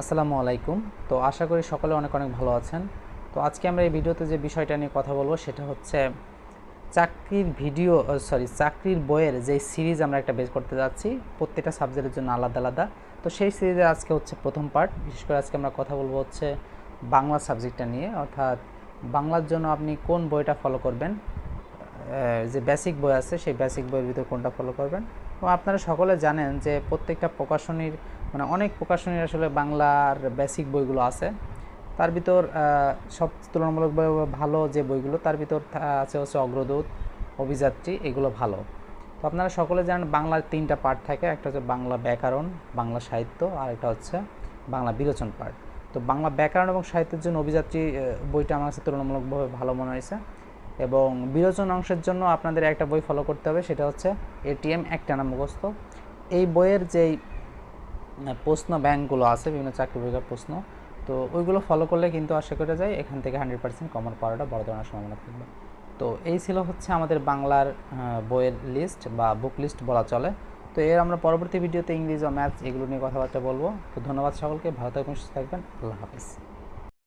আসসালামু আলাইকুম। তো আশা করি সকলে অনেক অনেক ভালো আছেন। তো আজকে আমরা এই ভিডিওতে যে বিষয়টা নিয়ে কথা বলব সেটা হচ্ছে চাকরির ভিডিও সরি চাকরির বইয়ের যে সিরিজ আমরা একটা বের করতে যাচ্ছি, প্রত্যেকটা সাবজেক্টের জন্য আলাদা আলাদা। তো সেই সিরিজের আজকে হচ্ছে প্রথম পার্ট বিশেষ করে আজকে আমরা কথা বলব হচ্ছে বাংলা সাবজেক্টটা নিয়ে। অর্থাৎ বাংলার জন্য আপনি কোন বইটা ফলো করবেন যে বেসিক বই আছে, সেই বেসিক বইয়ের ভিতর কোনটা ফলো করবেন? এবং আপনারা সকলে জানেন যে প্রত্যেকটা প্রকাশনীর মানে অনেক প্রকাশনীর আসলে বাংলার বেসিক বইগুলো আছে। তার ভিতর সব তুলনামূলকভাবে ভালো যে বইগুলো, তার ভিতর আছে হচ্ছে অগ্রদূত, অভিযাত্রী, এগুলো ভালো। তো আপনারা সকলে জানেন বাংলার তিনটা পার্ট থাকে, একটা হচ্ছে বাংলা ব্যাকরণ, বাংলা সাহিত্য, আর একটা হচ্ছে বাংলা বিরোচন পার্ট তো বাংলা ব্যাকরণ এবং সাহিত্যের জন্য অভিযাত্রী বইটা আমার কাছে তুলনামূলকভাবে ভালো মনে হয়েছে। এবং বিরোচন অংশের জন্য আপনাদের একটা বই ফলো করতে হবে, সেটা হচ্ছে এটিএম একটানা মুখস্থ। এই বইয়ের যেই প্রশ্ন ব্যাংকগুলো আছে, বিভিন্ন চাকরি পরীক্ষার প্রশ্ন, তো ওইগুলো ফলো করলে কিন্তু আশা করা যায় এখান থেকে হান্ড্রেড পার্সেন্ট কমন পাওয়াটা বড় ধরনের সম্ভাবনা থাকবে। তো এই ছিল হচ্ছে আমাদের বাংলার বইয়ের লিস্ট বা বুক লিস্ট বলা চলে। তো এর আমরা পরবর্তী ভিডিওতে ইংলিশ ও ম্যাথস এগুলো নিয়ে কথাবার্তা বলব। তো ধন্যবাদ সকলকে, ভালো থাকবেন, সুস্থ থাকবেন, আল্লাহ হাফিজ।